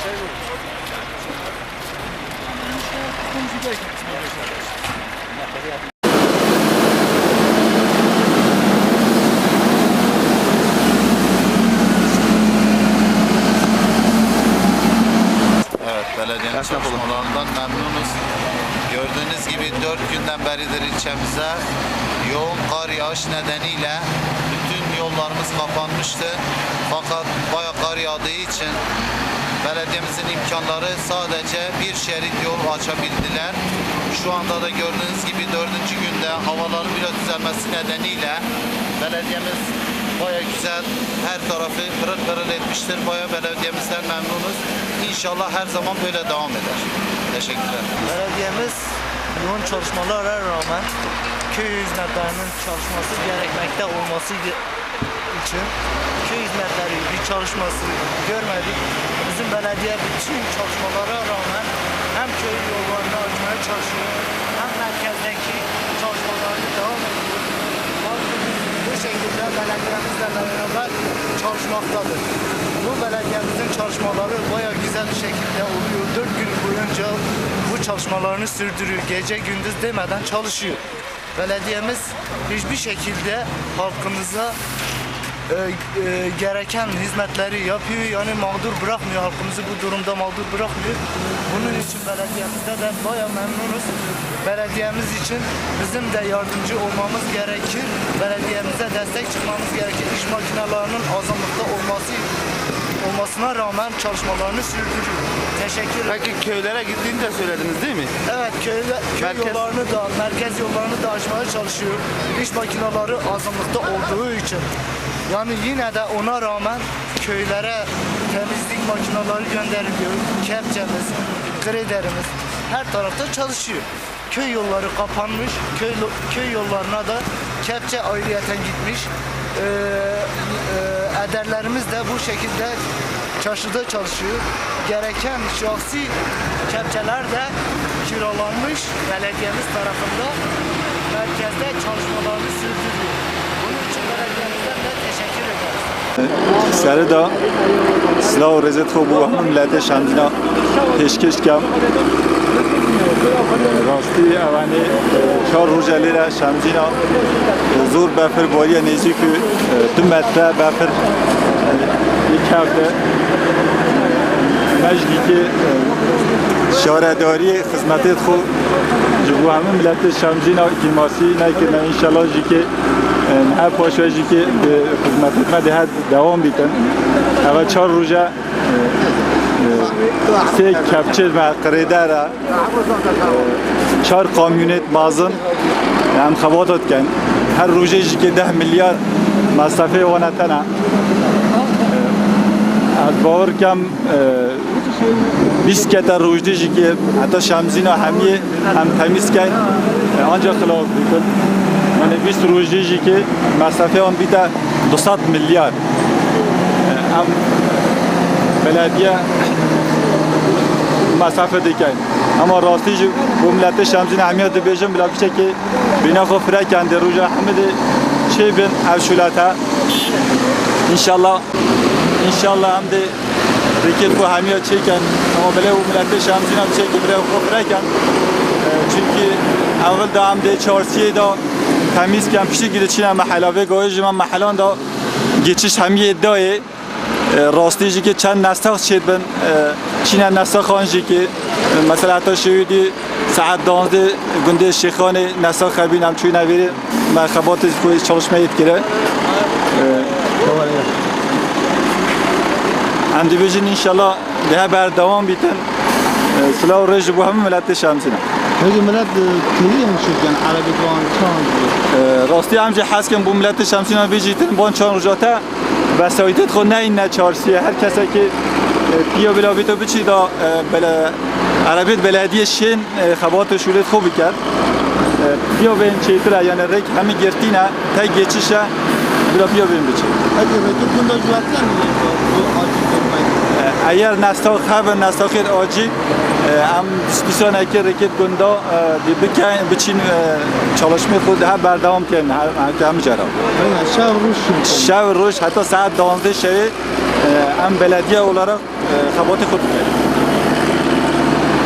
Evet, belediyenin Esnaf çalışmalarından memnunuz. Gördüğünüz gibi dört günden beridir ilçemize yoğun kar yağış nedeniyle bütün yollarımız kapanmıştı. Fakat bayağı kar yağdığı için belediyemizin imkanları sadece bir şerit yol açabildiler. Şu anda da gördüğünüz gibi dördüncü günde havaların biraz düzelmesi nedeniyle belediyemiz baya güzel her tarafı pırıl pırıl etmiştir. Baya belediyemizden memnunuz. İnşallah her zaman böyle devam eder. Teşekkürler. Belediyemiz yoğun çalışmalara rağmen köy hizmetlerinin çalışması gerekmekte olması için köy hizmetleri bir çalışması görmedik. Bizim belediye bütün çalışmalara rağmen hem köy yollarını açmaya çalışıyor hem merkezdeki çalışmalarını devam ediyor. Bu şekilde belediyemizle beraber çalışmaktadır. Bu belediyemizin çalışmaları bayağı güzel bir şekilde oluyor. Dört gün boyunca bu çalışmalarını sürdürüyor. Gece gündüz demeden çalışıyor. Belediyemiz hiçbir şekilde halkımıza e, e, gereken hizmetleri yapıyor. Yani mağdur bırakmıyor halkımızı bu durumda mağdur bırakmıyor. Bunun için belediyemizde de baya memnunuz. Belediyemiz için bizim de yardımcı olmamız gerekir. Belediyemize destek çıkmamız gerekir. İş makinelerinin azınlıkta olması olmasına rağmen çalışmalarını sürdürüyor. Teşekkür ederim. Peki köylere gittiğini de söylediniz değil mi? Evet köyde, köy Merkez- yollarını da merkez yollarını da açmaya çalışıyor. İş makineleri azınlıkta olduğu için. Yani yine de ona rağmen köylere temizlik makineleri gönderiliyor. Kepçemiz, krederimiz her tarafta çalışıyor. Köy yolları kapanmış. Köy, köy yollarına da kepçe ayrıyeten gitmiş. Ee, e, ederlerimiz de bu şekilde çarşıda çalışıyor. Gereken şahsi kepçeler de kiralanmış belediyemiz tarafından merkezde çalışmalarını sürdürüyor. Bunun için belediyemizden de teşekkür ederiz. سر دا سلاح و رزت خوب و همون ملت شمدینا پیشکش کم راستی اوانی چهار روز لیره شمدینا زور بفر باری نیزی که دو متر بفر یک هفته مجلی که شارداری خدمتت خوب جبو همه ملت شمجینا کیماسی نکنه انشالله جی که نه پاشوه جی که خدمتت ما ده دوام بیتن اول چهار روزه سه کپچه و قریده را چهار کامیونت مازن هم خواتت کن هر روزه جی که ده میلیارد مصرفه وانتنه از باور کم 20 کتر روجدی جی که حتی شمزینا همیه هم تمیز کن آنجا خلاف بیکن من 20 روجدی جی که مصرفه آن بیده 200 میلیارد هم بلدیه مسافه دیکن اما راستی جو bu millete şemzine hamiye de bejim bila kiçe ki bina ko freken de ruja hamide şey ben evşulata inşallah Reket bu hamiye çeken ama belə o millətdə şəmsindən çəkib belə xofrəkən. Çünki əvvəl də həm də çarsiyə də təmiz kən pişi girişin məhələ və qoyuş mən məhələn də geçiş həmi iddiayı راستیجی که چند نسخ شد بن چین نسخ آنجی که مثلا حتی شویدی ساعت دانزده گنده شیخان نسخ خبین هم چوی نویری مرخبات کوی چالش میید اندیویژن انشالله ده بر دوام بیتن سلاح و رژ بو همه ملت شمسینه Peki millet köyü yaşıyorken Arabi Doğan Çağ راستی همجه هست که بو ملت شمسینه بیجیتن بان چان رجاته وسایتت خود نه این نه چارسیه هر کسی که بیا بلا بیتو بچی دا بلا عربیت بلدیه شین خبات شورت خوبی کرد بیا بین چیتره یعنی ریک همه گرتینه تا geçişe بلا بیا بین بچی Peki peki bunda cüvetler mi bu acil durmayı? اگر نستا خبر نستا خیر آجی ام دیسان اکی رکت گندا دی بکن بچین çalışma خود هم بردوام کن هم جرا Yani şahır Rus شب روز حتی ساعت 12 شب ام بلدیه olarak خبات خود میکنیم